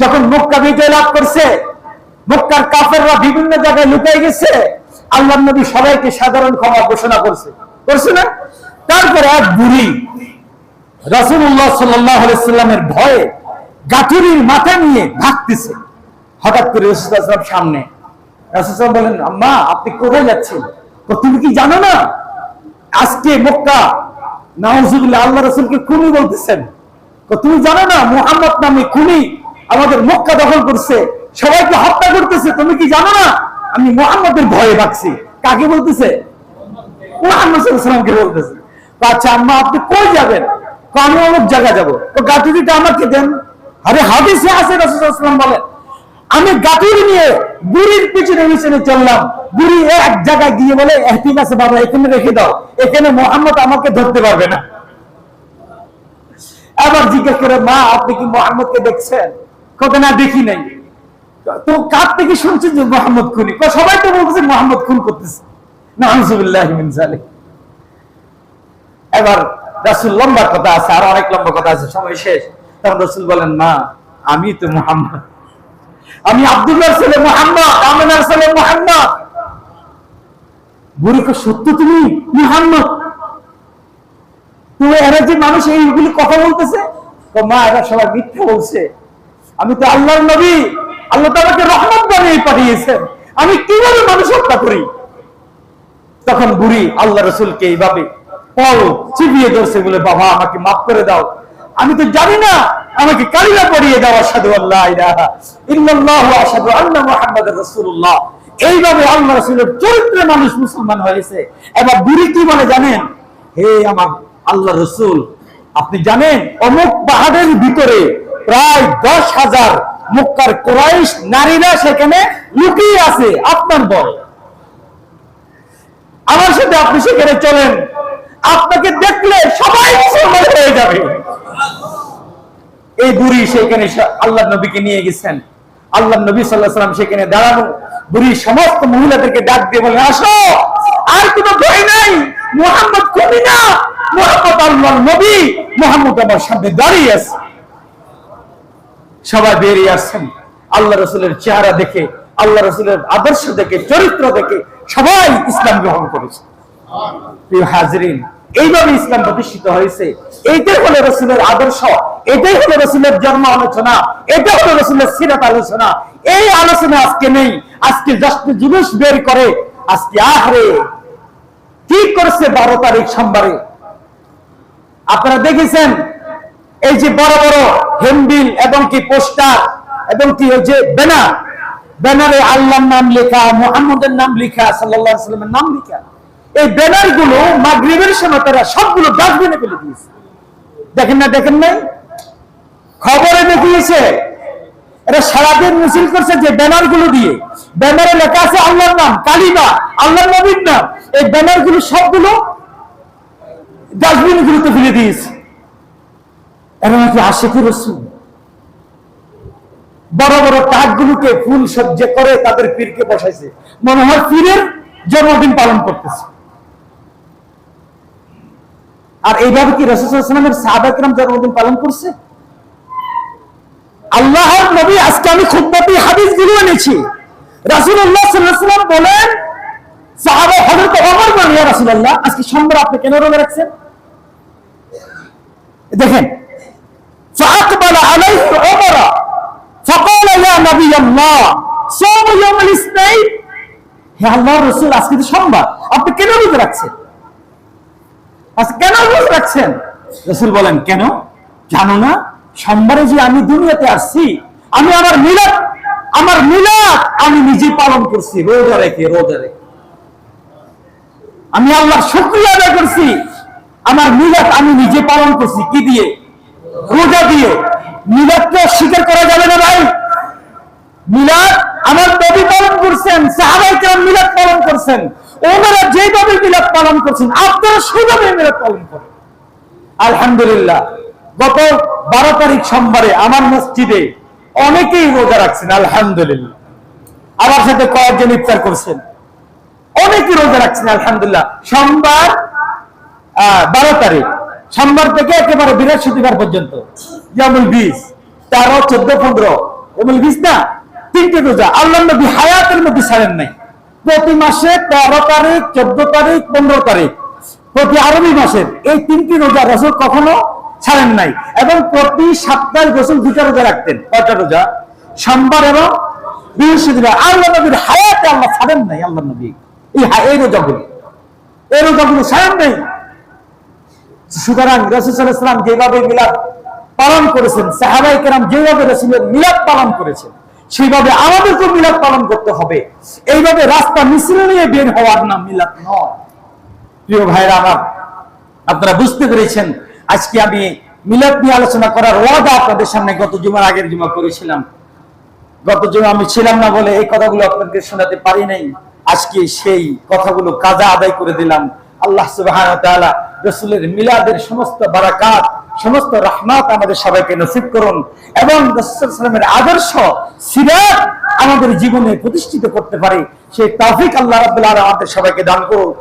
যখন মক্কা বিজয় লাভ করছে, মক্কার কাফেররা বিভিন্ন জায়গায় লুকাই গেছে, আল্লাহ নবী সবাইকে সাধারণ ক্ষমা ঘোষণা করছে। করছে না? তারপরে এক বুড়ি সাল্লাল্লাহু সাল্লামের ভয়ে গাঠুরির মাথা নিয়ে ভাগতেছে। হঠাৎ করে রাসূলুল্লাহ সামনে, রাসূল বলেন, আম্মা, আপনি কোথায় যাচ্ছেন? তুমি কি জানো না? আজকে মক্কা, নাউজুবিল্লাহ আল্লাহ রাসূলকে খুনি বলতেছেন। তুমি জানো না, মুহাম্মদ নামে খুনি আমাদের মক্কা দখল করছে সবাইকে হত্যা করতেছে তুমি কি জানো না? আমি মুহাম্মদের ভয়ে ভাগছি। কাকে বলতেছে? মুহাম্মদ সাল্লাল্লাহু আলাইহি সাল্লামকে বলতেছে। আচ্ছা আম্মা আপনি কই যাবেন? আমি অমুক জায়গা যাব। তো গাঠুরিটা আমাকে দেন। আরে হাদিসে আছে রাসূলুল্লাহ বলেন আমি গাঠুরি নিয়ে বুড়ির পিছনে পিছনে চললাম। বুড়ি এক জায়গায় গিয়ে বলে "এহ, ঠিক আছে বাবা এখানে রেখে দাও। এখানে মোহাম্মদ আমাকে ধরতে পারবে না। আবার জিজ্ঞেস করে মা আপনি কি মোহাম্মদকে দেখছেন? কত না দেখি নাই। তো কার থেকে শুনছেন যে মোহাম্মদ খুনি? সবাই তো বলতেছে মোহাম্মদ খুন করতেছে। এবার রাসুল লম্বা কথা আছে, আর অনেক লম্বা কথা আছে, সময় শেষ। তখন রসুল বলেন, না, আমি তো মোহাম্মদ। আমি আব্দুল্লাহ ছেলে মোহাম্মদ, আমিনার ছেলে মোহাম্মদ। বুড়িকে সত্য তুমি? মোহাম্মদ? তুমি এরা যে মানুষ, এইগুলি কথা বলতেছে? তো মা এরা সবাই মিথ্যা বলছে। আমি তো আল্লাহর নবী। আল্লাহ তো আমাকে রহমত বানিয়ে পাঠিয়েছেন। আমি কীভাবে মানুষ হত্যা করি? তখন বুড়ি আল্লাহ রসুলকে এইভাবে পল চিপিয়ে ধরছে, বলে, বাবা, আমাকে মাফ করে দাও। আমি তো জানি না, আমাকে কালিমা পড়িয়ে দাও আসাদু আল্লাহ ইলাহা ইল্লাল্লাহু আসাদু আন্না মুহাম্মাদুর রাসূলুল্লাহ। এইভাবে আল্লাহ রাসূলের চরিত্রে মানুষ মুসলমান হয়েছে। এবার বুড়ি কি বলে জানেন? হে আমার আল্লাহ রসুল, আপনি জানেন, অমুক পাহাড়ের ভিতরে প্রায় দশ হাজার মক্কার কোরাইশ নারীরা সেখানে লুকিয়ে আছে আপনার বয় আমার সাথে আপনি সেখানে চলেন। আপনাকে দেখলে সবাই মুসলমান হয়ে যাবে। এই বুড়ি সেখানে আল্লাহ নবীকে নিয়ে গেছেন। আল্লাহ নবী সাল্লাহ সাল্লাম সেখানে দাঁড়ানো। বুড়ি সমস্ত মহিলাদেরকে ডাক দিয়ে বলে আসো, আর কোনো ভয় নাই। মোহাম্মদ কবি না। মোহাম্মদ আল্লাহ নবী। মোহাম্মদ আমার সামনে দাঁড়িয়ে আছে। সবাই বেরিয়ে আসছেন। আল্লাহ রসুলের চেহারা দেখে, আল্লাহ রসুলের আদর্শ দেখে, চরিত্র দেখে সবাই ইসলাম গ্রহণ করেছে। হাজরিন, এইভাবে ইসলাম প্রতিষ্ঠিত হয়েছে। এইটাই হলো রসুলের আদর্শ, এটাই হলো রসুলের জন্ম আলোচনা এটা হলো রসুলের সিরাত আলোচনা। এই আলোচনা আজকে নেই। আজকে জাস্ট জুলুস বের করে, আজকে আহারে কি করছে বারো তারিখ সোমবারে? আপনারা দেখেছেন এই যে বড় বড় হেমবিল এবং কি পোস্টার এবং কি ওই যে ব্যানার, ব্যানারে আল্লাহর নাম লেখা, মোহাম্মদের নাম লেখা আলাইহি সাল্লামের নাম লেখা। এই ব্যানারগুলো মাগরিবের সময় তারা সবগুলো ডাস্টবিনে ফেলে দিয়েছে। দেখেন না, দেখেন নাই? খবরে দেখিয়েছে। এরা সারাদিন মিছিল করছে যে ব্যানারগুলো দিয়ে। ব্যানারে লেখা আছে আল্লাহর নাম, কালিমা, আল্লাহর নবীর নাম। এই ব্যানারগুলো সবগুলো ডাস্টবিন গুলোতে ফেলে দিয়েছে। এরা নাকি আশেখি বড় বড় ফুল করে তাদের পীরকে বসাইছে। মনে হয় পীরের জন্মদিন পালন করতেছে। আর এইভাবে কি রসুলের সাহাবাকরাম জন্মদিন পালন করছে? আল্লাহর নবী আজকে আমি খুদ্বাতি হাদিসগুলো এনেছি। বলেন আজকে আপনি কেন রোজা রাখছেন? দেখেন فأقبل عليه عمر فقال يا نبي الله صوم يوم الاثنين হে আল্লাহর রাসূল আজকে তো সোমবার আপনি কেন রোজা রাখছেন আজকে কেন রোজা রাখছেন রাসূল বলেন কেন জানো না সোমবারে যে আমি দুনিয়াতে আসছি আমি আমার মিলাদ আমার মিলাদ আমি নিজে পালন করছি রোজা রেখে রোজা রেখে আমি আল্লাহর শুকরিয়া আদায় করছি আমার মিলাদ আমি নিজে পালন করছি কি দিয়ে রোজা দিয়ে মিলাদকে অস্বীকার করা যাবে না ভাই। মিলাদ আমার নবী পালন করছেন, সাহাবাই মিলাদ পালন করছেন। ওনারা যেভাবে মিলাদ পালন করছেন, আপনারা সেভাবে মিলাদ পালন করেন। আলহামদুলিল্লাহ, গত বারো তারিখ সোমবারে আমার মসজিদে অনেকেই রোজা রাখছেন, আলহামদুলিল্লাহ। আমার সাথে কয়েকজন ইফতার করছেন। অনেকে রোজা রাখছেন, আলহামদুলিল্লাহ। সোমবার বারো তারিখ। সোমবার থেকে একেবারে বৃহস্পতিবার পর্যন্ত। যেমন বিশ তেরো, চোদ্দ, পনেরো। বলি বিশ না? তিনটে রোজা। আল্লাহ নবী হায়াতের মধ্যে ছাড়েন নাই। প্রতি মাসে তেরো তারিখ, চোদ্দ তারিখ, পনেরো তারিখ। প্রতি আরবি মাসের এই তিনটি রোজা রসুল কখনো ছাড়েন নাই এবং প্রতি সপ্তাহে রসুল দুটা রোজা রাখতেন, কয়টা রোজা? সোমবার এবং বৃহস্পতিবার। আল্লাহ নবীর হায়াতে আল্লাহ ছাড়েন নাই আল্লাহ নবী। এই এই রোজাগুলো। এই রোজাগুলো ছাড়েন নাই। সুতরাং রসুলাম যেভাবে মিলাদ পালন করেছেন সাহাবাই কেরাম যেভাবে রসুলের মিলাদ পালন করেছেন, সেইভাবে আমাদেরকেও মিলাদ পালন করতে হবে। এইভাবে রাস্তা মিছিল নিয়ে বের হওয়ার নাম মিলাদ নয়। প্রিয় ভাইরা আমার, আপনারা বুঝতে পেরেছেন, আজকে আমি মিলাদ নিয়ে আলোচনা করার ওয়াদা আপনাদের সামনে গত জুমার আগের জুমা করেছিলাম। গত জুমা আমি ছিলাম না বলে এই কথাগুলো আপনাকে শোনাতে পারি নাই। আজকে সেই কথাগুলো কাজা আদায় করে দিলাম। আল্লাহ সুবহান রসুলের মিলাদের সমস্ত বারাকাত, সমস্ত রহমাত আমাদের সবাইকে নসিব করুন। এবং রসুলের আদর্শ, সিরাত আমাদের জীবনে প্রতিষ্ঠিত করতে পারে। সেই তাফিক আল্লাহ রাবুল্লাহ আমাদের সবাইকে দান করুন।